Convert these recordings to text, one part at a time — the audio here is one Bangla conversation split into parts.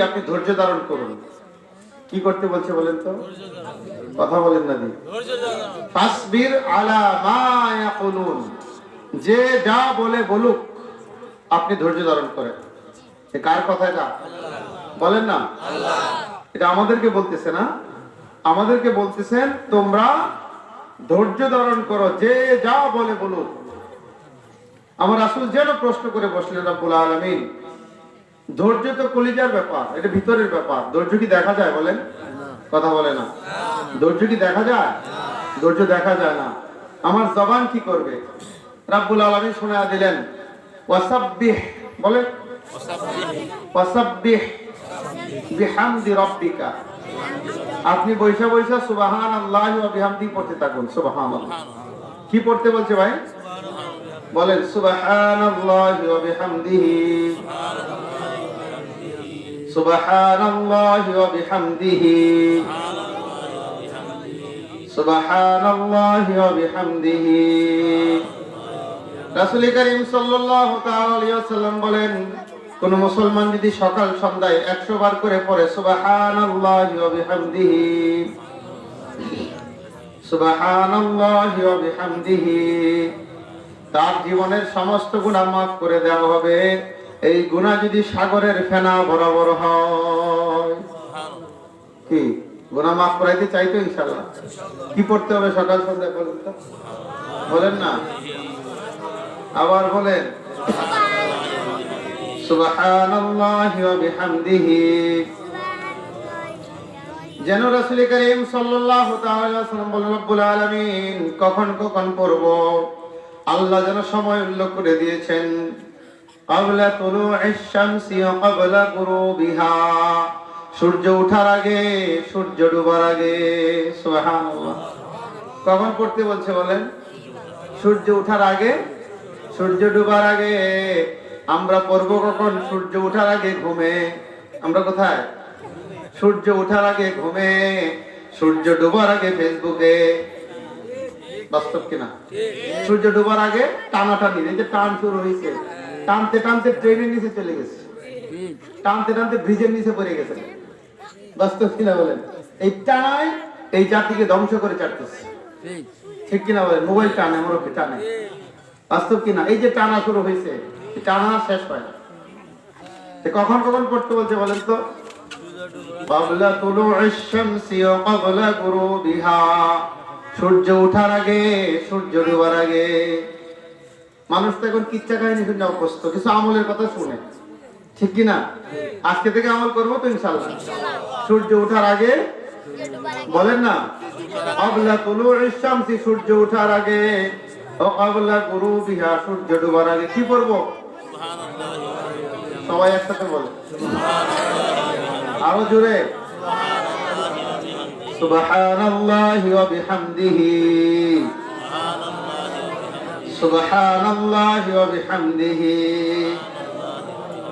আপনি ধৈর্য ধারণ করুন। কি করতে বলছে বলেন তো? কথা বলেন না আলা যে যা বলে বলুক, আপনি ধৈর্য ধারণ করেন। কার কথা এটা? বলেন না। এটা আমাদেরকে বলতেছে না। আমাদেরকে বলতেছেন, তোমরা ধৈর্য ধারণ করো, যে যা বলে বলুক। আমার আসল যেন প্রশ্ন করে বসলেন রাব্বুল আলামিন। ধৈর্য তো কলিজার ব্যাপার, এটা ভিতরের ব্যাপার। ধৈর্য কি দেখা যায় বলেন? কথা বলে না। ধৈর্য কি দেখা যায়? ধৈর্য দেখা যায় না। আমার জবান কি করবে? রাব্বুল আলামিন শোনা দিলেন, ওয়াসাব্বিহ বলেন ওয়াসাব্বিহ বিহামদি রাব্বিকা আপনি বৈশা বৈশা সুবাহান আল্লাহ বিহামদি পড়তে থাকুন সুবাহান কি পড়তে বলছে ভাই? বলেন সুবাহান আল্লাহ বিহামদিহি। সুবাহান আল্লাহ বিহামদিহি। সুবাহান আল্লাহ বিহামদিহি। রাসূল করিম সাল্লাল্লাহু তাআলা আলাইহি ওয়াসাল্লাম বলেন, কোন মুসলমান যদি সকাল সন্ধ্যায় একশো বার করে পড়ে, সুবহানাল্লাহি ওয়া সুবহানাল্লাহি তার জীবনের সমস্ত গুনাহ মাফ করে দেওয়া হবে। এই গুনাহ যদি সাগরের ফেনা বরাবর হয়। কি? গুনাহ মাফ করাইতে চাইতো ইনশাআল্লাহ? কি পড়তে হবে সকাল বলেন না। আবার বলেন। যেন রাসূল করিম সাল্লাল্লাহু তাআলা ওয়াসাল্লাম বলেন, রব্বুল আলামিন, কখন কখন পড়ব? আল্লাহ যেন সময় উল্লেখ করে দিয়েছেন। ক্বাবলা তুলুইশ শামসি ওয়া ক্বাবলা গুরুবিহা। সূর্য ওঠার আগে, সূর্য ডুবার আগে। কখন পড়তে বলছে বলেন? সূর্য ওঠার আগে, সূর্য ডুবার আগে। আমরা পড়ব কখন? সূর্য ওঠার আগে ঘুমে। আমরা কোথায়? সূর্য ওঠার আগে ঘুমে। সূর্য ডুবার আগে ফেসবুকে। বাস্তব কিনা? সূর্য ডুবার আগে টানাটানি এই যে টান শুরু হয়েছে। টানতে টানতে ট্রেনের নিচে চলে গেছে। টানতে টানতে ব্রিজের নিচে পড়ে গেছে। বাস্তব কিনা বলেন? এই টানায় এই জাতিকে ধ্বংস করে চাটতেছে ঠিক কিনা বলেন? মোবাইল টানে মোরকে টানে। বাস্তব কিনা? এই যে টানা শুরু হয়েছে টানা শেষ হয় না। কখন কখন পড়তে বলছে বলেন তো? তুলুইশ শামসি ওয়া ক্বাবলা গুরুবিহা। সূর্য ওঠার আগে, সূর্য ডুবার আগে। মানুষ তো এখন কিচ্ছা কাহিনী শুনে অভ্যস্ত কিছু আমলের কথা শুনে। ঠিক কি না? আজকে থেকে আমল করব তো ইনশাল্লাহ সূর্য ওঠার আগে, বলেন না? ক্বাবলা তুলু শামসি, সূর্য ওঠার আগে। ও গুরু গুরুবিহা সূর্য ডুবার আগে। কি পড়ব? সবাই একসাথে বলে আরও জোরে। সুবহানাল্লাহি ওয়া বিহামদিহি সুবহানাল্লাহি ওয়া বিহামদিহি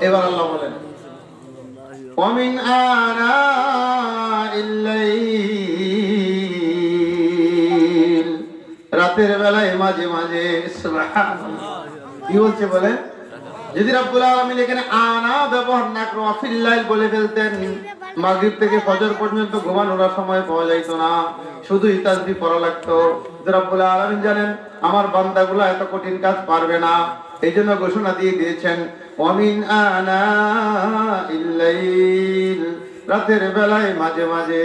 এবার আল্লাহ বলেন ومن آناء الليل রাতের বেলায় মাঝে মাঝে সুবহানাল্লাহ কি বলছে বলেন যদি রাব্বুল আলামিন এখানে আনা ব্যবহার না করে অফিল্লাইল বলে ফেলতেন, মাগরিব থেকে ফজর পর্যন্ত ঘুমানোর সময় পাওয়া যাইতো না। শুধু তাসবিহ পড়া লাগতো। রাব্বুল আলামিন জানেন, আমার বান্দাগুলো এত কঠিন কাজ পারবে না। এই জন্য ঘোষণা দিয়ে দিয়েছেন অমিন আনা ইল্লাইল। রাতের বেলায় মাঝে মাঝে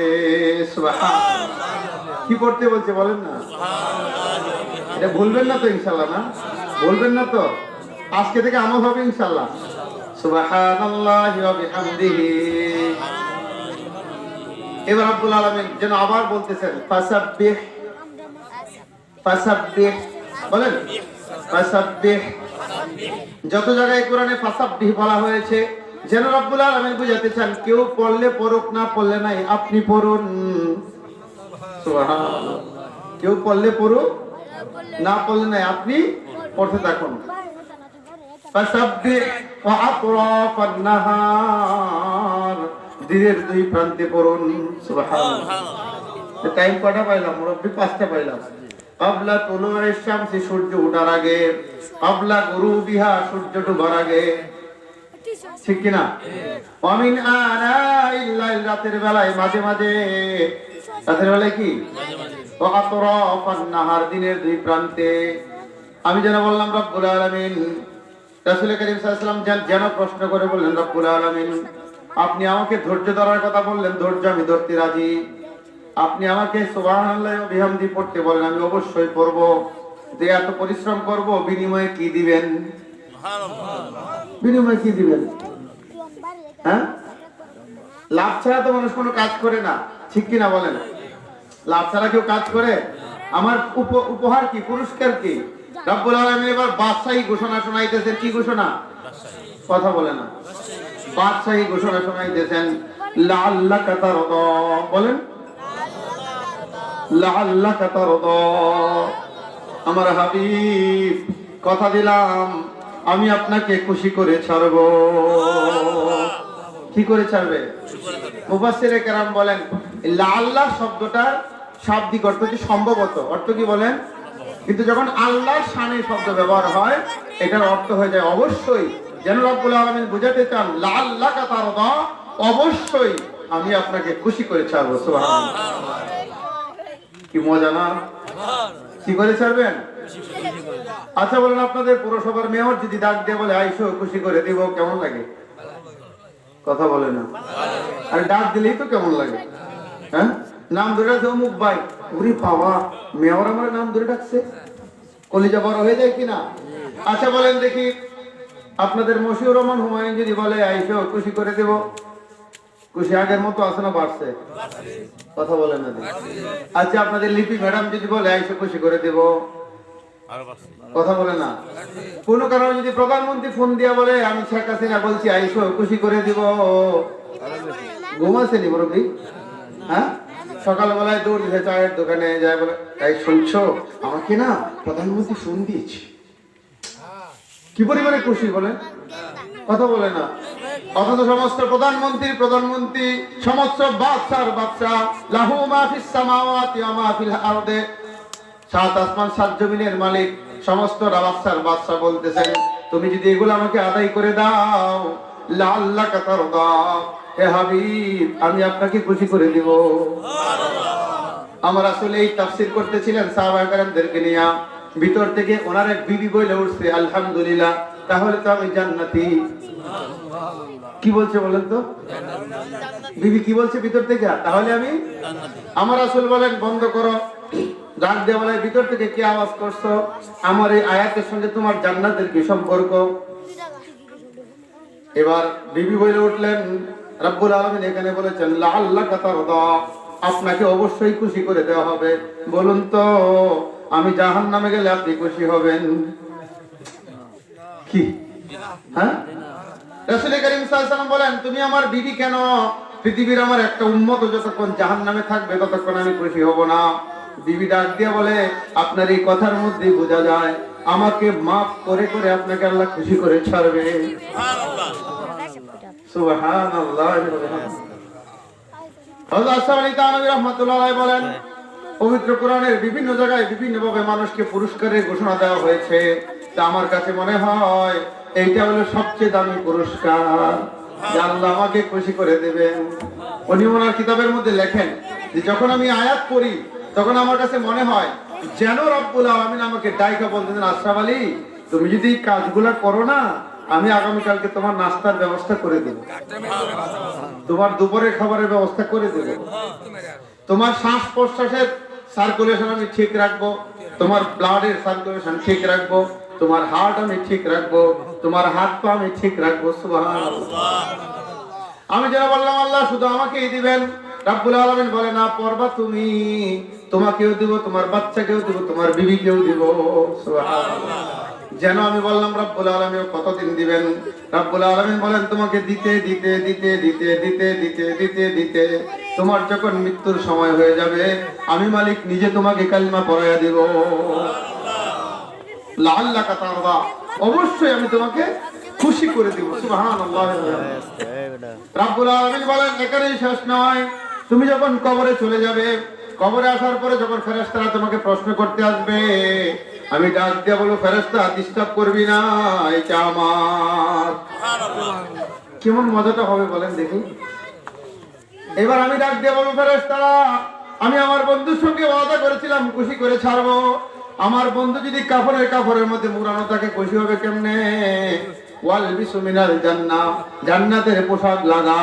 কি পড়তে বলছে বলেন না? এটা ভুলবেন না তো ইনশাল্লাহ না? বলবেন না তো? আজকে থেকে আমল হবে ইনশাল্লাহ এবার আব্দুল আলামিন যেন আবার বলতেছেন ফাসাব্বিহ ফাসাব্বিহ বলেন ফাসাব্বিহ যত জায়গায় কোরআনে ফাসাব্বিহ বলা হয়েছে যেন রব্বুল আলামিন বুঝাতে চান কেউ পড়লে পড়ুক না পড়লে নাই আপনি পড়ুন। কেউ পড়লে পড়ুক না পড়লে নাই আপনি পড়তে থাকুন। নাহার দিনের দুই প্রান্তে পড়ুন সুবহানাল্লাহ। টাইম কটা পাইলাম? মুরব্বী পাঁচটা পাইলাম। কাবলা তুলুই শামসি সূর্য ওঠার আগে কাবলা গুরুবিহা সূর্য ডুবার আগে। ঠিক কিনা? অমিন আনা ইল্লা রাতের বেলায় মাঝে মাঝে। রাতের বেলায় কি? ও আতরাফান নাহার দিনের দুই প্রান্তে। আমি যেন বললাম রব্বুল আলামিন রাসূল ওয়াসাল্লাম যেন- প্রশ্ন করে বললেন, রব্বুল আলামিন, আপনি আমাকে ধৈর্য ধরার কথা বললেন, ধৈর্য আমি ধরতে রাজি। আপনি আমাকে বিহামদি পড়তে বলেন, আমি অবশ্যই পড়ব। যে এত পরিশ্রম করব, বিনিময়ে কি দিবেন? বিনিময়ে কি দিবেন? হ্যাঁ? লাভ ছাড়া তো মানুষ কোনো কাজ করে না। ঠিক কি না বলেন? লাভ ছাড়া কেউ কাজ করে? আমার উপ- উপহার কি, পুরস্কার কি? রব্বুল আলামিন এবার বাদশাহী ঘোষণা শোনাইতেছেন। কি ঘোষণা? কথা বলে না। বাদশাহী ঘোষণা শোনাইতেছেন বলেন। আমার হাবিব, কথা দিলাম, আমি আপনাকে খুশি করে ছাড়বো। কি করে ছাড়বে? মুফাসসিরে কেরাম বলেন আল্লাহ শব্দটার শাব্দিক অর্থ কি সম্ভবত। অর্থ কি বলেন? কিন্তু যখন আল্লাহর শানে শব্দ ব্যবহার হয়, এটার অর্থ হয়ে যায় অবশ্যই, যেন রব্বুল আলামিন বুঝাতে চান লাল্লাহ তারদা, অবশ্যই আমি আপনাকে খুশি করে ছাড়বো কি মজা না? কি করে ছাড়বেন? আচ্ছা বলেন আপনাদের পৌরসভার মেয়র যদি ডাক দিয়ে বলে, আইসো, খুশি করে দিব, কেমন লাগে? কথা বলে না। আর, ডাক দিলেই তো কেমন লাগে হ্যাঁ? নাম ধরে ডাকছে অমুক ভাই। উরি বাবা, মেয়র আমার নাম ধরে ডাকছে কলিজা বড় হয়ে যায় কিনা? আচ্ছা বলেন দেখি। আপনাদের মশিউর রহমান হুমায়ুন যদি বলে, আইসো, খুশি করে দেব। খুশি আগের মতো আছে না, বাড়ছে? কথা বলেন না আচ্ছা আপনাদের লিপি ম্যাডাম যদি বলে, আইসে, খুশি করে দেব। কথা বলে না। কোন কারণে যদি প্রধানমন্ত্রী ফোন দিয়া বলে, আমি শেখ হাসিনা বলছি, আইসো, খুশি করে দিব। ঘুমাসেনি মুরব্বী? হ্যাঁ? সকালবেলায় দৌড় দিতে চায়ের দোকানে যায় বলে, এই শুনছো? আমাকে না প্রধানমন্ত্রী ফোন দিয়েছে। কি পরিমাণে খুশি বলে কথা বলে না। অথচ সমস্ত প্রধানমন্ত্রী প্রধানমন্ত্রী, সমস্ত বাদশার বাদশা লাহু মাহফিস সাত আসমান, সাত জমিনের মালিক, সমস্ত বাদশার বাদশা বলতেছেন, তুমি যদি এগুলো আমাকে আদায় করে দাও লাল্লা কাতার দাও হে হাবিব, আমি আপনাকে খুশি করে দিব। আমার আসলে এই তাফসির করতেছিলেন সাহাবাহামদেরকে নিয়ে। ভিতর থেকে ওনার এক বিবি বলে উঠছে, আলহামদুলিল্লাহ, তাহলে তো আমি জান্নাতি। কি বলছে বলেন তো? বিবি কি বলছে ভিতর থেকে? তাহলে আমি আমার আসল বলেন বন্ধ করো। ডাক দেওয়ালের ভিতর থেকে কি আওয়াজ করছ? আমার এই আয়াতের সঙ্গে তোমার জান্নাতের কি সম্পর্ক? এবার বিবি বলে উঠলেন রব্বুল আলমিন এখানে বলেছেন কাতার আপনাকে অবশ্যই খুশি করে দেওয়া হবে। বলুন তো, আমি জাহান নামে গেলে আপনি খুশি হবেন? কি? হ্যাঁ? বলেন, তুমি আমার কেন? পৃথিবীর আমার একটা যতক্ষণ থাকবে, ততক্ষণ আমি খুশি হব না। ডাক দিয়ে বলে, আপনার এই কথার মধ্যে বোঝা যায়, আমাকে মাফ করে করে আপনাকে আল্লাহ খুশি করে ছাড়বে। বলেন পবিত্র কোরআনের বিভিন্ন জায়গায় বিভিন্ন ভাবে মানুষকে পুরস্কারের ঘোষণা দেওয়া হয়েছে। তা আমার কাছে মনে হয় এইটা হলো সবচেয়ে দামি পুরস্কার। আল্লাহ আমাকে খুশি করে দেবেন। উনি ওনার কিতাবের মধ্যে লেখেন যে যখন আমি আয়াত পড়ি তখন আমার কাছে মনে হয় যেন রব্বুল আলামিন আমাকে ডাইকা বলতেছেন আশরাফ আলী তুমি যদি কাজগুলা করো না আমি আগামীকালকে তোমার নাস্তার ব্যবস্থা করে দেবো। তোমার দুপুরের খাবারের ব্যবস্থা করে দেবো। তোমার শ্বাস প্রশ্বাসের সার্কুলেশন আমি ঠিক রাখব। তোমার ব্লাডের সার্কুলেশন ঠিক রাখব। তোমার হার্ট আমি ঠিক রাখব। তোমার হাত পা আমি ঠিক রাখব। আমি যেন বললাম, আল্লাহ শুধু আমাকেই দিবেন। রাব্বুল আলামিন বলে, না পড়বা তুমি। তোমাকেও দিব, তোমার বাচ্চাকেও দিব, তোমার বিবিকেও দিব। যেন আমি বললাম, রব্বুল আলামিন কতদিন দিবেন? রব্বুল আলামিন বলেন, তোমাকে দিতে দিতে দিতে দিতে দিতে দিতে দিতে দিতে। তোমার যখন মৃত্যুর সময় হয়ে যাবে, আমি মালিক নিজে তোমাকে কালিমা পড়াইয়া দিব। লাল্লাকা তারদা। অবশ্যই আমি তোমাকে খুশি করে দিব। রাব্বুল আলামিন বলেন, এখানেই শেষ নয়। তুমি যখন কবরে চলে যাবে, কবরে আসার পরে যখন ফেরেস্তারা তোমাকে প্রশ্ন করতে আসবে আমি ডাক দিয়ে বলব ফেরেস্তা ডিস্টার্ব করবি না এটা আমার। কেমন মজাটা হবে বলেন দেখি। এবার আমি ডাক দিয়ে বলব ফেরেস্তারা আমি আমার বন্ধুর সঙ্গে ওয়াদা করেছিলাম খুশি করে ছাড়বো। আমার বন্ধু যদি কাপড়ের কাপড়ের মধ্যে মুড়ানো তাকে খুশি হবে কেমনে? ওয়াল বিসুমিনাল জান্না জান্নাতের পোশাক লাগা।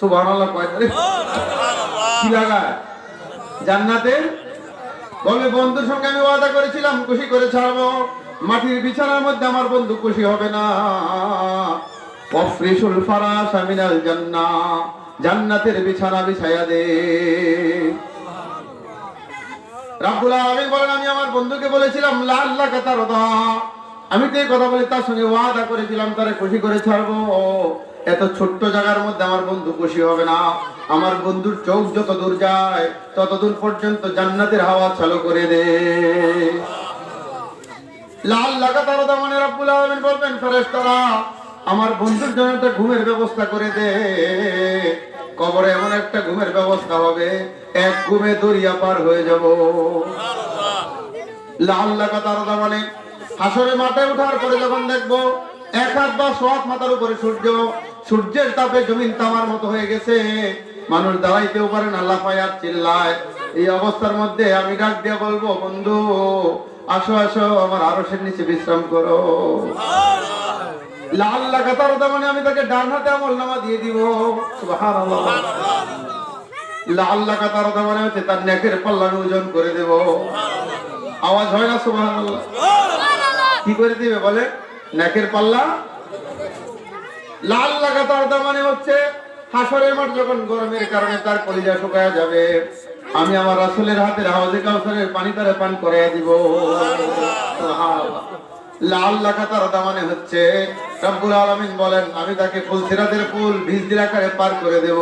সুবহানাল্লাহ কয়? কি লাগা? জান্নাতের বলবে বন্ধুর সঙ্গে আমি ওয়াদা করেছিলাম, খুশি করে ছাড়বো। মাটির বিছানার মধ্যে আমার বন্ধু খুশি হবে না। ফারাস আমিনাল জান্না। জান্নাতের বিছানা বিছায়া দে। রাব্বুল আলামিন বলেন, আমি আমার বন্ধুকে বলেছিলাম, লা আল্লাহ কাতারদা আমি তো কথা বলে তার সঙ্গে ওয়াদা করেছিলাম, তারে খুশি করে ছাড়বো। এত ছোট্ট জায়গার মধ্যে আমার বন্ধু খুশি হবে না। আমার বন্ধুর চোখ যত দূর যায়, তত দূর পর্যন্ত জান্নাতের হাওয়া চালু করে দে। লাল লাগাতার মানে রব্বুল আলামিন বলবেন, ফেরেশতারা, আমার বন্ধুর জন্য একটা ঘুমের ব্যবস্থা করে দে। কবরে এমন একটা ঘুমের ব্যবস্থা হবে, এক ঘুমে দরিয়া পার হয়ে যাব। লাল লাগাতার মানে হাসরে মাঠে ওঠার পরে যখন দেখব, এক হাত বা সোয়াত মাথার উপরে সূর্য, সূর্যের তাপে জমিন তামার মতো হয়ে গেছে। মানুষ দাঁড়াইতেও পারে না লাফায় আর চিল্লায়। এই অবস্থার মধ্যে আমি ডাক দিয়ে বলব বন্ধু আসো আসো আমার আরসের নিচে বিশ্রাম করো। লাল লাগাতার মানে আমি তাকে ডান হাতে আমল নামা দিয়ে দিব। লাল লাগাতার মানে হচ্ছে তার নেকের পাল্লা ওজন করে দেব। আওয়াজ হয় না সুবহানাল্লাহ? কি করে দিবে বলে? নেকের পাল্লা? লাল লাগাতার মানে হচ্ছে হাসরের মাঠ যখন গরমের কারণে তার কলিজা শুকায়া যাবে আমি আমার রাসূলের হাতের হাওয়াজে কাউসারের পানি তারে পান করাইয়া দিব। লাল লাগাতার মানে হচ্ছে রব্বুল আলামিন বলেন আমি তাকে ফুল সিরাতের ফুল ভিজদির আকারে পার করে দেব।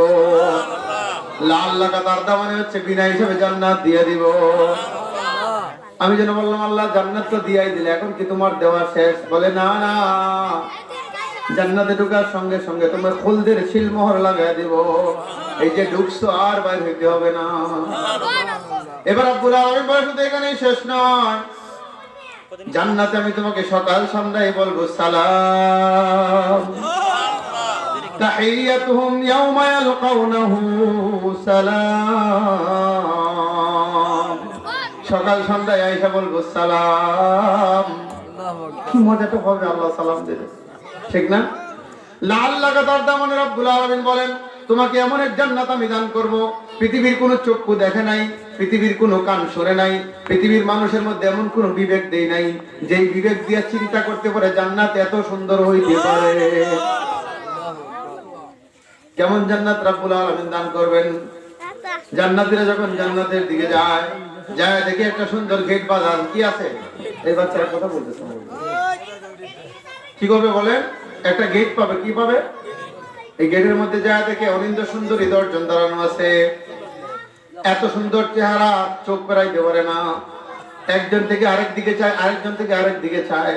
লাল লাগাতার মানে হচ্ছে বিনা হিসেবে জান্নাত দিয়ে দিব। আমি যেন বললাম আল্লাহ জান্নাত তো দিয়াই দিলে এখন কি তোমার দেওয়া শেষ? বলে না না। জান্নাতে ঢুকার সঙ্গে সঙ্গে তোমার খুলদের শিলমোহর লাগাই দিব। এই যে ঢুকছো আর বাইর হইতে হবে না। এবার আব্বুল আলমের বয়স এখানে শেষ নয়। জান্নাতে আমি তোমাকে সকাল সন্ধ্যায় বলব সালাম। তাহিয়াতুহুম ইয়াউমা ইয়ালকাউনাহু সালাম। সকাল সন্ধ্যায় আয়েশা বলব সালাম। কি মজাটা হবে আল্লাহ সালাম দিলে ঠিক না লাল লাগাতার দামনে রব্বুল আলামিন বলেন, তোমাকে এমন এক জান্নাত আমি দান করব, পৃথিবীর কোনো চক্ষু দেখে নাই, পৃথিবীর কোনো কান সরে নাই, পৃথিবীর মানুষের মধ্যে এমন কোনো বিবেক দেই নাই, যেই বিবেক দিয়ে চিন্তা করতে পারে জান্নাত এত সুন্দর হইতে পারে। কেমন জান্নাত রাব্বুল আলামিন দান করবেন? জান্নাতীরা যখন জান্নাতের দিকে যায় যায় দেখে একটা সুন্দর গেট বাজার কি আছে? এই বাচ্চারা কথা বলতেছে। কি করবে বলেন? একটা গেট পাবে কি পাবে? এই গেটের মধ্যে যায় দেখে অনিন্দ সুন্দরী দর্জন দাঁড়ানো আছে। এত সুন্দর চেহারা চোখ পেরাইতে পারে না। একজন থেকে আরেক দিকে চায় আরেকজন থেকে আরেক দিকে চায়।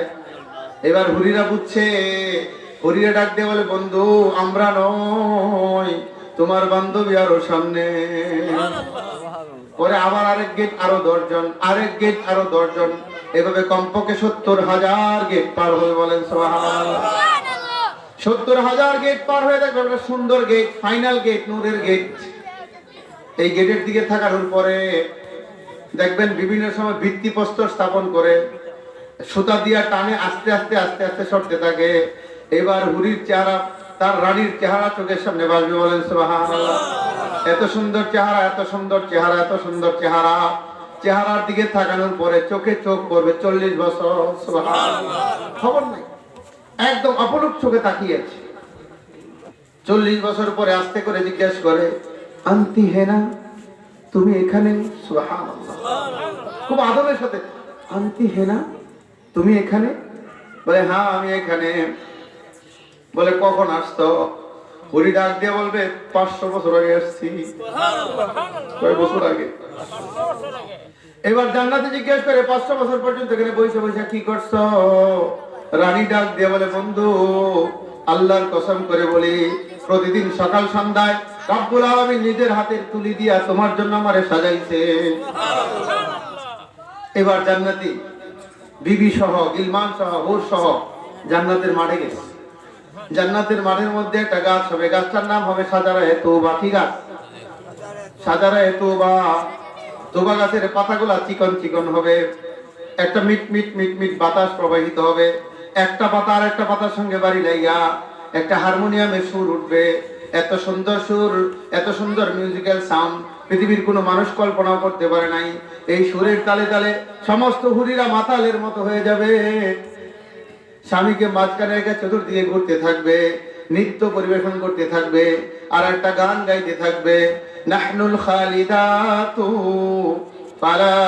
এবার হুরিরা বুঝছে হুরিরা ডাক দিয়ে বলে বন্ধু আমরা নই তোমার বান্ধবী আরও সামনে। পরে আবার আরেক গেট আরও দশজন আরেক গেট আরও দশজন। এভাবে কমপক্ষে সত্তর হাজার গেট পার হয়ে বলেন সত্তর হাজার গেট পার হয়ে দেখবে একটা সুন্দর গেট ফাইনাল গেট নূরের গেট এই গেটের দিকে থাকার পরে দেখবেন বিভিন্ন সময় ভিত্তি প্রস্তর স্থাপন করে সুতা দিয়া টানে আস্তে আস্তে আস্তে আস্তে সরতে থাকে। এবার হুরির চেহারা, তার রানীর চেহারা চোখের সামনে বাজবে বলেন, সুবহানাল্লাহ। এত সুন্দর চেহারা, এত সুন্দর চেহারা, এত সুন্দর চেহারা। চেহারার দিকে তাকানোর পরে চোখে চোখ পড়বে চল্লিশ বছর খবর নাই। একদম অপলক চোখে তাকিয়ে তাকিয়েছে চল্লিশ বছর পরে আস্তে করে জিজ্ঞেস করে আন্তি হেনা তুমি এখানে? খুব আদবের সাথে আন্তি হেনা তুমি এখানে? বলে হ্যাঁ আমি এখানে। বলে কখন আসতো হরি ডাক দিয়ে বলবে পাঁচশো বছর আগে আসছি কয় বছর আগে। এবার জান্নাতে জিজ্ঞেস করে পাঁচশো বছর পর্যন্ত এখানে বসে বসে কি করছ? রানী ডাক দিয়ে বলে, বন্ধু, আল্লাহর কসম করে বলি, প্রতিদিন সকাল সন্ধ্যায় নিজের হাতের তুলি দিয়া তোমার জন্য সাজাইছে। এবার জান্নাতি বিবি সহ, গিলমান সহ সহ জান্নাতের মাঠে গেছে। জান্নাতের মাঠের মধ্যে একটা গাছ হবে, গাছটার নাম হবে সাজারা হেতু বা গাছ? সাজারা হেতু বা তোবা গাছের পাতাগুলা চিকন চিকন হবে। একটা মিট মিট মিট মিট বাতাস প্রবাহিত হবে। একটা পাতা আর একটা পাতার সঙ্গে বাড়ি লাইয়া একটা হারমোনিয়ামের সুর উঠবে। এত সুন্দর সুর, এত সুন্দর মিউজিক্যাল সাউন্ড পৃথিবীর কোনো মানুষ কল্পনাও করতে পারে নাই। এই সুরের তালে তালে সমস্ত হুরিরা মাতালের মতো হয়ে যাবে। স্বামীকে মাঝখানে রেখে চতুর্দিকে ঘুরতে থাকবে, নৃত্য পরিবেশন করতে থাকবে, আর একটা গান গাইতে থাকবে। নাহনুল খালিদাতু ফালা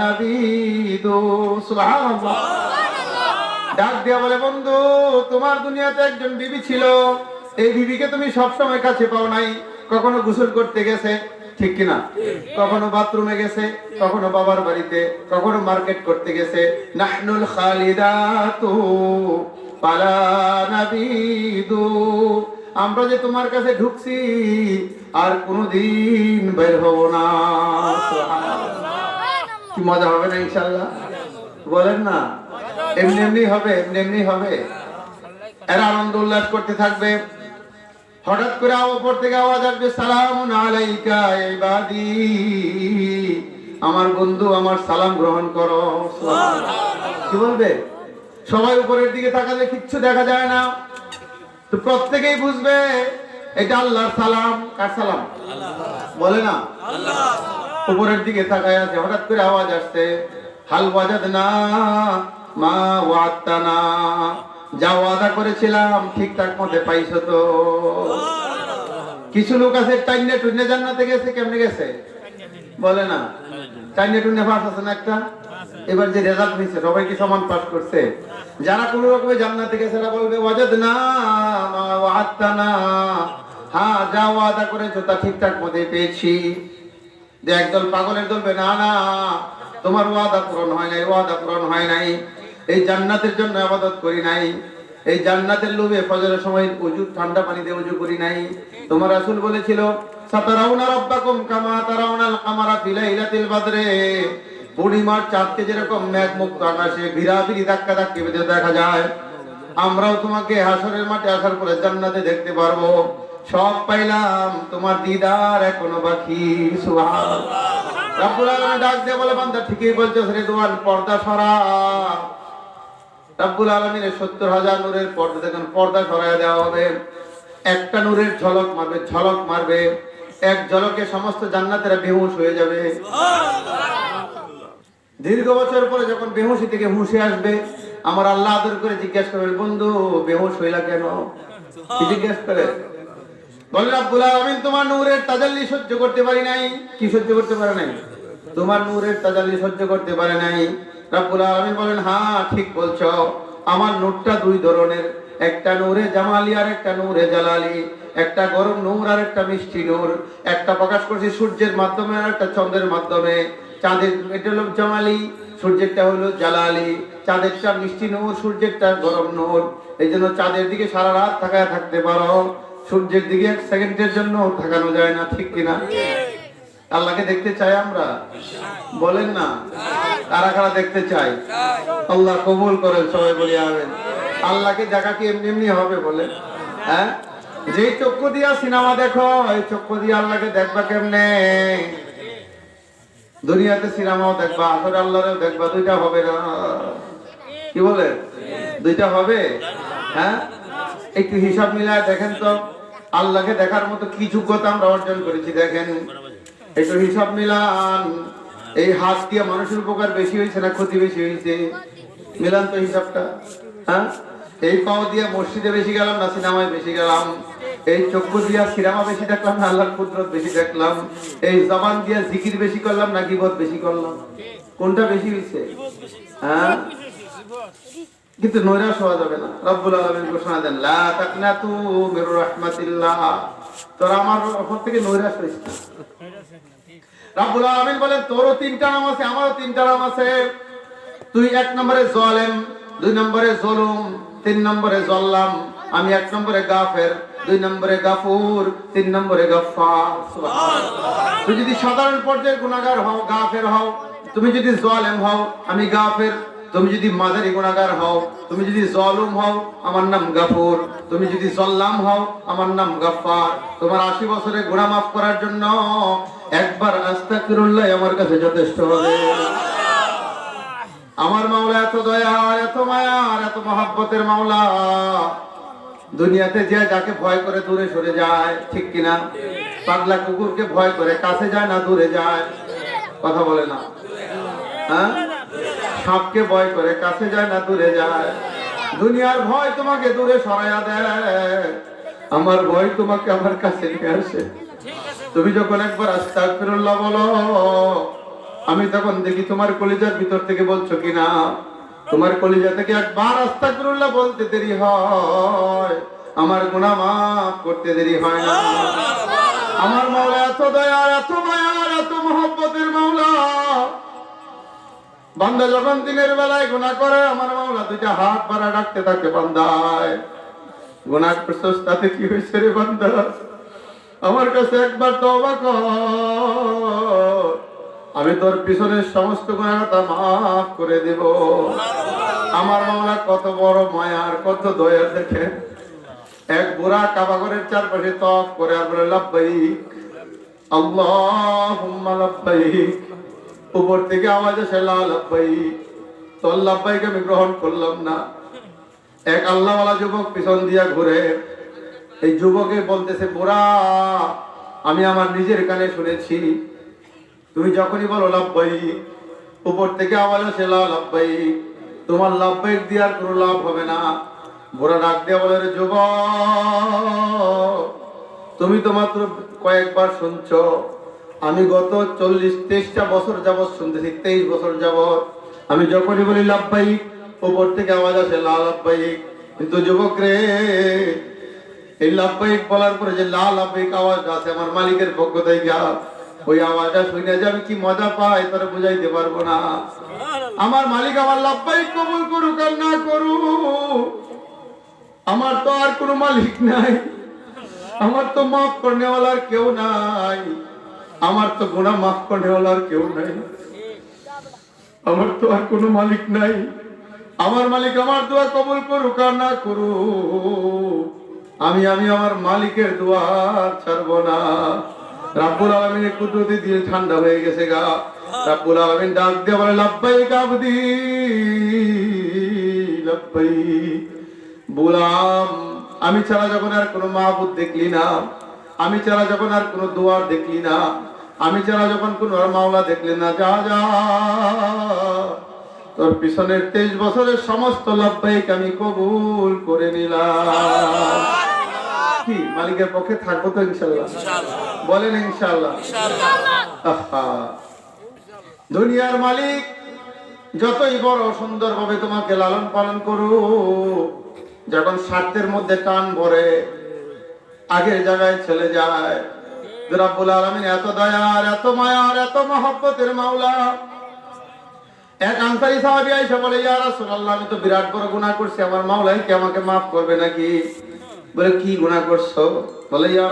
নাবিদু। সুবহানাল্লাহ। ডাক দিয়া বলে বন্ধু তোমার দুনিয়াতে একজন বিবি ছিল। এই বিবিকে তুমি সব সময় কাছে পাও নাই। কখনো গোসল করতে গেছে ঠিক কিনা? কখনো বাথরুমে গেছে কখনো বাবার বাড়িতে কখনো মার্কেট করতে গেছে। নাহনুল খালিদাতু পালা নাবিদু। আমরা যে তোমার কাছে ঢুকছি আর কোনোদিন বের হব না। কি মজা হবে না ইনশাল্লাহ বলেন না। এমনি এমনি হবে এমনি এমনি হবে। এরা আনন্দ উল্লাস করতে থাকবে। হঠাৎ করে ওপর থেকে আওয়াজ আসবে সালাম আলাইকা ইবাদি আমার বন্ধু আমার সালাম গ্রহণ করো। কি বলবে? সবাই উপরের দিকে তাকালে কিচ্ছু দেখা যায় না। তো প্রত্যেকেই বুঝবে, এটা আল্লাহর সালাম। কার সালাম? বলে না? উপরের দিকে তাকায় আছে, হঠাৎ করে আওয়াজ আসছে, হাল বাজাদ না মা ওয়াত্তা না যা ওয়াদা করেছিলাম, ঠিকঠাক মতে পাইছো তো। কিছু লোক আছে, টাইনে টুইনে জান্নাতে গেছে, কেমনে গেছে? বলে না? টাইনে টুইনে পাস আছে একটা? এবার যে রেজাল্ট হয়েছে সবাই সমান পাস করছে। যারা কোনো রকমের জান্নাতে গেছে এরা বলবে, ওয়াজাদ না, মা ওয়াত্তা না। হ্যাঁ যা ওয়াদা করেছ, তা ঠিকঠাক মতে পেয়েছি। যে একদল পাগলের দলবে না না, তোমার ওয়াদা পূরণ হয় নাই, ওয়াদা পূরণ হয় নাই। এই জান্নাতের জন্য আবাদত করি নাই। এই জান্নাতের লোভে ফজরের সময় উজু, ঠান্ডা পানিতে উজু করি নাই। তোমার রাসূল বলেছিল পূর্ণিমার চাঁদকে যেরকম মেঘ মুক্ত আকাশে ভিড়াভিড়ি ধাক্কা ধাক্কি বেঁধে দেখা যায়, আমরাও তোমাকে হাসরের মাঠে আসার পরে জান্নাতে দেখতে পারব। সব পাইলাম তোমার দিদার এখনও বাকি, সুবহানাল্লাহ। বলে, বান্দা, ঠিকই বলছস পর্দা সরা। রাব্বুল আলামিনের 70 হাজার নূরের পর্দা পর্দা দেওয়া হবে। একটা নূরের ঝলক মারবে ঝলক মারবে। এক জলকে সমস্ত জান্নাতেরা বেহুশ হয়ে যাবে। দীর্ঘ বছর পরে যখন বেহুশি থেকে হুঁশে আসবে, আমার আল্লাহ আদর করে জিজ্ঞেস করবে, বন্ধু, বেহুশ হইলা কেন? জিজ্ঞেস করে? তোমার সহ্য করতে পারি নাই। কি সহ্য করতে পারে নাই? তোমার সহ্য করতে পারে নাই। বলেন হ্যাঁ ঠিক বলছো। আমার দুই ধরনের। একটা নূরে জামালি আর একটা নূরে জালালি। একটা গরম নূর আর একটা মিষ্টি নূর। একটা প্রকাশ করছি সূর্যের মাধ্যমে আর একটা চন্দ্রের মাধ্যমে। চাঁদের, এটা হলো জামালি, সূর্যেরটা হলো জালালি। চাঁদেরটা মিষ্টি নূর সূর্যেরটা গরম নূর এই জন্য চাঁদের দিকে সারা রাত থাকায় থাকতে পারো। সূর্যের দিকে এক সেকেন্ডের জন্য থাকানো যায় না, ঠিক কিনা? আল্লাহকে দেখতে চাই আমরা? বলেন না? কারা কারা দেখতে চাই? আল্লাহ কবুল করেন, সবাই বলি আমেন। আল্লাহকে দেখা কি এমনি এমনি হবে বলে হ্যাঁ? যে চক্ষু দিয়া সিনেমা দেখো, এই চক্ষু দিয়ে আল্লাহকে দেখবা কেমনে? দুনিয়াতে সিনেমাও দেখবা আসলে আল্লাহরেও দেখবা, দুইটা হবে না। কি বলে? দুইটা হবে? হ্যাঁ? একটু হিসাব মিলায় দেখেন তো, আল্লাহকে দেখার মতো কি যোগ্যতা আমরা অর্জন করেছি দেখেন। একটু হিসাব মিলান, এই হাত দিয়ে মানুষের উপকার বেশি হয়েছে না ক্ষতি বেশি হয়েছে? মিলান তো হিসাবটা হ্যাঁ? এই পাও দিয়ে মসজিদে বেশি গেলাম না, সিনেমায় বেশি গেলাম? এই চক্ষু দিয়া সিনেমা বেশি দেখলাম না আল্লাহর কুদরত বেশি দেখলাম। এই জবান দিয়া জিকির বেশি করলাম না গিবত বেশি করলাম? কোনটা বেশি হয়েছে হ্যাঁ? কিন্তু নৈরাশ হওয়া যাবে না। রব্বুল ঘোষণা দেন তাকনাতু মির রাহমাতিল্লাহ। তোরা আমার উপর থেকে নৈরাশ না। রব্বুল আলামিন বলেন, তোরও তিনটা নাম আছে, আমারও তিনটা নাম আছে। তুই এক নম্বরে জালেম, দুই নম্বরে জুলুম, তিন নম্বরে জল্লাম, আমি এক নম্বরে গাফের। দুই নম্বরে গাফুর তিন নম্বরে সুবহানাল্লাহ। তুমি যদি সাধারণ পর্যায়ের গুণাগার হও গাফের হও তুমি যদি জলেম হও আমি গাফের। তুমি যদি মাদারি গুণাগার হও তুমি যদি জলুম হও আমার নাম গাফুর। তুমি যদি জল্লাম হও আমার নাম গাফফার। তোমার আশি বছরে গুণা মাফ করার জন্য একবার আস্তা আস্তাগফিরুল্লাহ আমার কাছে যথেষ্ট হবে। আমার মাওলা এত দয়া এত মায়ার এত মহাব্বতের মাওলা। দুনিয়াতে যে যাকে ভয় করে দূরে সরে যায়, ঠিক কিনা? পাগলা কুকুরকে ভয় করে কাছে যায় না, দূরে যায়? কথা বলে না। হ্যাঁ? সাপকে ভয় করে কাছে যায় না, দূরে যায়? দুনিয়ার ভয় তোমাকে দূরে সরাইয়া দেয়। আমার ভয় তোমাকে আমার কাছে নিয়ে আসে। তুমি যখন একবার আস্তাগফিরুল্লাহ বলো, আমি তখন দেখি তোমার কলিজার ভিতর থেকে বলছো কিনা? তোমার কলিজা থেকে একবার আস্তাগফিরুল্লাহ বলতে দেরি হয়। আমার গুনাহ মাফ করতে দেরি হয় না। আমার মাওলা এত দয়ার, এত মায়ার, এত মহব্বতের মাওলা। বান্দা যখন দিনের বেলায় গুনাহ করে, আমার মাওলা দুইটা হাত বাড়া ডাকতে থাকে বান্দায়। গুনাহ করছস কি হয়েছে রে বান্দা? আমার কাছে একবার তওবা কর। আমি তোর পিছনের সমস্ত গুণাটা মাফ করে দেব। আমার মামলা কত বড় মায়ার কত দয়ার দেখে। এক বুড়া কাবাগরের চারপাশে তফ করে আর বলে লাভবাইক উপর থেকে আমি গ্রহণ করলাম না। এক আল্লাহওয়ালা যুবক পিছন দিয়া ঘুরে, এই যুবকে বলতেছে, বুড়া, আমি আমার নিজের কানে শুনেছি। তুমি যখনই বলো লাভবাই, উপর থেকে আওয়াজ আসে লাভবাই, তোমার লাভবাই দেওয়ার কোনো লাভ হবে না। বুড়া ডাক দিয়ে বলে, রে যুবক, তুমি তো মাত্র কয়েকবার শুনছ। আমি গত চল্লিশ, তেইশটা বছর যাবৎ শুনতেছি, তেইশ বছর যাবৎ। আমি যখনই বলি লাভবাহিক উপর থেকে আওয়াজ আসে লা লাভবাহিক কিন্তু যুবক রে, এই লাভবাহিক বলার পরে যে লাল লাভবাহিক আওয়াজ আছে আমার মালিকের পক্ষ থেকে ওই আওয়াজটা শুনে যে আমি কি মজা পাই তারা বুঝাইতে পারব না। আমার মালিক আমার লাভবাহিক কবুল করুক আর না করুক। আমার তো আর কোনো মালিক নাই। আমার তো মাফ করনেওয়ালার কেউ নাই। আমার তো গুণা মাফ করনেওয়ালার কেউ নাই। আমার তো আর কোনো মালিক নাই। আমার মালিক আমার দোয়া কবুল করুক আর না করুক। আমি আমি আমার মালিকের দোয়া ছাড়বো না। রাব্বুল আলামিনের কুদরতি দিয়ে ঠান্ডা হয়ে গেছে গা, রাব্বুল আলামিন ডাক দিয়ে বলে, লাব্বাইক আবদি, লাব্বাইক বললাম আমি ছাড়া যখন আর কোনো মাহবুদ দেখলি না, আমি ছাড়া যখন আর কোনো দুয়ার দেখলি না, আমি ছাড়া যখন কোনো আর মাওলা দেখলি না, যা যা। তোর পিছনের তেইশ বছরের সমস্ত লাভবাহিক আমি কবুল করে নিলাম। কি? মালিকের পক্ষে থাকব তো ইনশাল্লাহ বলেন ইনশাল্লাহ দুনিয়ার মালিক যতই বড় সুন্দরভাবে তোমাকে লালন পালন করুক যখন স্বার্থের মধ্যে টান ভরে আগের জায়গায় চলে যায়। রাব্বুল আলামিন এত দয়ার এত মায়ার এত মহব্বতের মাওলা। এক আনসারি সাহাবী আয়েশা বলে ইয়া রাসূলুল্লাহ আমি তো বিরাট বড় গুনাহ করছি আমার মাওলাই কি আমাকে maaf করবে নাকি? বলে, কি গুনাহ করছ? বলে, ইয়া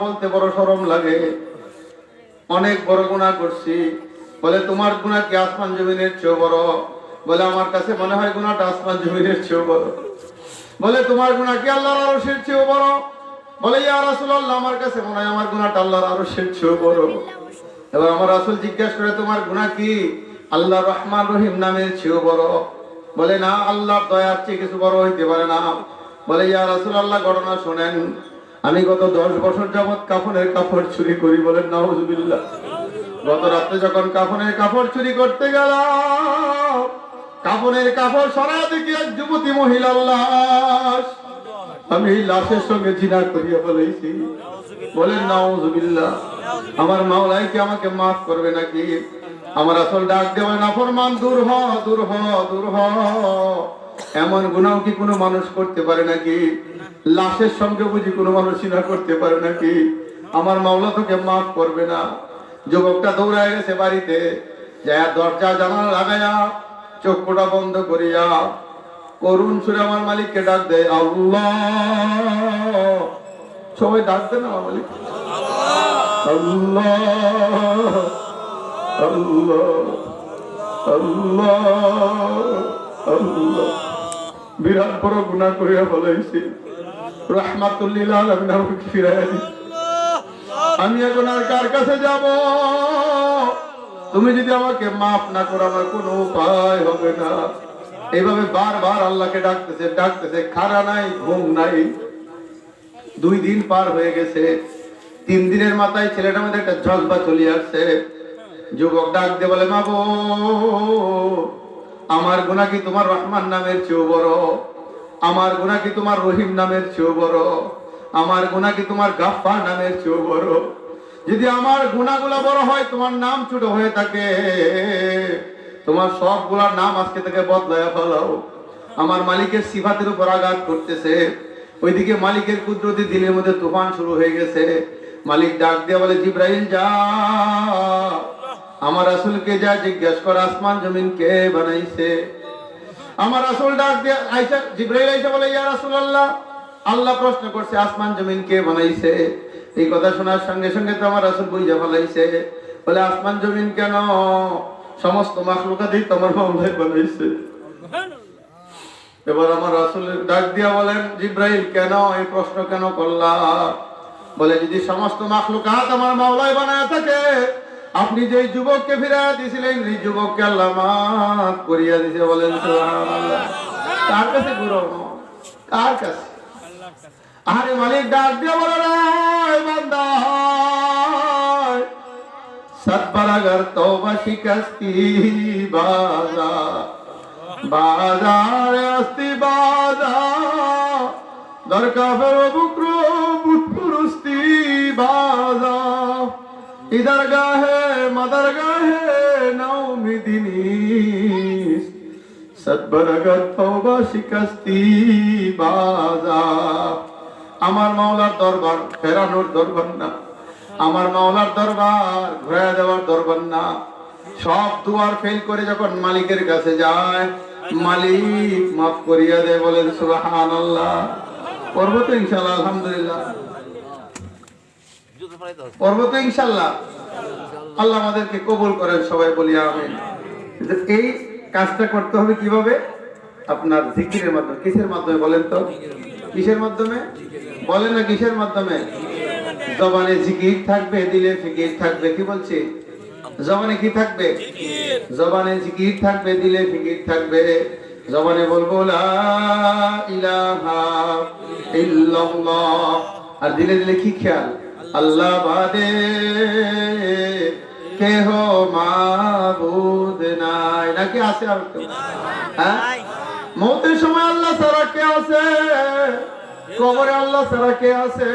বলতে বড় শরম লাগে। অনেক বড় গুনাহ করছি। বলে, তোমার গুণা কি আসমান জমিনের চেয়েও বড়? বলে, আমার কাছে মনে হয় গুনাহটা আসমান জমিনের চেয়েও বড়। বলে, তোমার গুনাহ কি আল্লাহর আরশের চেয়েও বড়? বলে, ইয়া রাসূলুল্লাহ, আমার কাছে মনে হয় আমার গুনাহটা আল্লাহর আরশের চেয়েও বড়। এবার আমার রাসূল জিজ্ঞাসা করে, তোমার গুনাহ কি আল্লাহ রহমান রহিম নামের চেয়েও বড়? বলে, না, আল্লাহর দয়ার চেয়ে কিছু বড় হইতে পারে না। বলে, ইয়া রাসূলুল্লাহ, ঘটনা শোনেন। আমি গত দশ বছর যাবত কাফনের কাপড় চুরি করি বলেন নাউজুবিল্লাহ। গত রাত্রে যখন কাফনের কাপড় চুরি করতে গেলাম, কাফনের কাপড় সরা দেখি এক যুবতী মহিলার লাশ। আমি এই লাশের সঙ্গে জিনা করিয়া বলেছি। বলেন নাউজুবিল্লাহ, আমার মাওলাই কি আমাকে মাফ করবে নাকি? আমার আসল ডাক দেওয়া নাফরমান, দূর হ দূর হ দূর হ। এমন গুনাহ কি কোনো মানুষ করতে পারে নাকি? লাশের সঙ্গে বুঝি কোনো মানুষই না করতে পারে নাকি? আমার মাওলা তোকে মাফ করবে না। যুবকটা দৌড়ায় গেছে বাড়িতে। যা দরজা জানালা লাগায়া, চক্ষুটা বন্ধ করিয়া, করুণ সুরে আমার মালিককে ডাক আল্লাহ। সবাই ডাকতেন আমার মালিক। আল্লাহ আল্লাহ আল্লাহ আল্লাহ। বিরাট বড় গুণা করিয়া বলাইছি রহমাতুল্লিল আলমিন আমাকে ফিরাইয়া দিন। আমি এখন আর কার কাছে যাব? তুমি যদি আমাকে মাফ না করো আমার কোনো উপায় হবে না। এইভাবে বারবার আল্লাহকে ডাকতেছে ডাকতেছে খাড়া নাই ঘুম নাই। দুই দিন পার হয়ে গেছে। তিন দিনের মাথায় ছেলেটার মধ্যে একটা জজবা চলে আসছে। যুবক ডাক দিয়ে বলে মা আমার গুণা কি তোমার রহমান নামের চেয়েও বড়? আমার গুণা কি তোমার রহিম নামের চেয়েও বড়? আমার গুণা কি তোমার গাফা নামের চেয়েও বড়? যদি আমার গুণাগুলা বড় হয়, তোমার নাম ছোট হয়ে থাকে। তোমার সবগুলার নাম আজকে থেকে বদলায় ফেলাও। আমার মালিকের সিফাতের উপর আঘাত করতেছে। ওইদিকে মালিকের কুদরতি দিনের মধ্যে তুফান শুরু হয়ে গেছে। মালিক ডাক দিয়ে বলে, জিব্রাইল, যা। আমার আসলকে যা জিজ্ঞেস কর, আসমান জমিন কে বানাইছে? আমার আসল ডাক দিয়ে আইসা জিব্রাইল আইসা বলে, ইয়া রাসূলুল্লাহ, আল্লাহ প্রশ্ন করছে, আসমান জমিন কে বানাইছে? এই কথা শোনার সঙ্গে সঙ্গে তো আমার আসল বুঝে ফেলাইছে। বলে, আসমান জমিন কেন? সমস্ত মাখলুকাতেই তোমার মামলায় বানাইছে। এবার আমার রাসূলের ডাক দিয়া বলেন, জিব্রাইল, কেন এই প্রশ্ন কেন করলা? বলে, যদি সমস্ত মাখলুকাত আমার মাওলায় বানায় থাকে আপনি যে যুবককে ফিরাইয়া দিয়েছিলেন এই যুবককে আল্লাহ মাফ করিয়া দিছে, বলেন কার কাছে গুরু কার কাছে? আরে মালিক, ডাক দিয়া বলে বান্দা। সৎবরাগর তওবা শিকস্তি বাজা বাজার আসতি বাজা দরকার বুকরো বুটপুরস্তি বাজা ইদার গাহে মাদার গাহে নৌমি দিনিস। সৎবরগত তওবা শিকস্তি বাজা। আমার মাওলার দরবার ফেরানোর দরবার না। আমার মাওলার দরবার ঘুরে দেওয়ার দরবার না। সব দুয়ার ফেল করে যখন মালিকের কাছে যায়, মালিক মাফ করিয়া দেয় বলেন সুবাহান আল্লাহ তো ইনশাল্লাহ আলহামদুলিল্লাহ। তো। ইনশাল্লাহ। আল্লাহ আমাদেরকে কবুল করেন, সবাই বলি এই কাজটা করতে হবে কীভাবে? আপনার মাধ্যমে। কিসের মাধ্যমে বলেন তো? কিসের মাধ্যমে? বলেন না কিসের মাধ্যমে? জবানে জিকির থাকবে, দিলে ফিকির থাকবে। কি বলছি? জবানে কি থাকবে? জবানে জিকির থাকবে, দিলে ফিকির থাকবে। জবানে বলব, লা ইলাহা ইল্লাল্লাহ। আর দিলে দিলে কি খেয়াল? আল্লাহ বাদে, কেহ মাবুদ নাই। নাকি আছে আর কেউ? হ্যাঁ? মৌতের সময় আল্লাহ ছাড়া কে আছে? কবরে আল্লাহ ছাড়া কে আছে?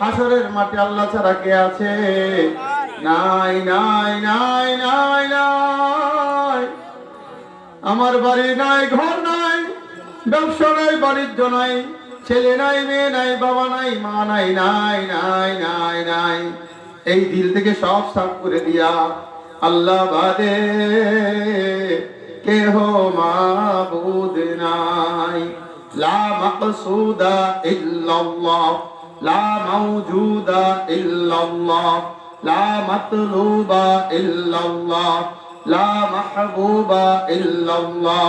হাসরের মাঠে আল্লাহ ছাড়া কে আছে? নাই নাই নাই নাই নাই। আমার বাড়ি নাই, ঘর নাই, ব্যবসা নাই, বাণিজ্য নাই। ছেলে নাই, মেয়ে নাই, বাবা নাই, মা নাই নাই নাই নাই নাই। এই দিল থেকে সব সাফ করে দিয়া আল্লাহ বাদে কেহ মাবুদ নাই। লা মাকসুদা ইল্লাল্লাহ, লা মাওজুদা ইল্লাল্লাহ, লা মাতলুবা ইল্লাল্লাহ, লা মাহবুবা ইল্লাল্লাহ।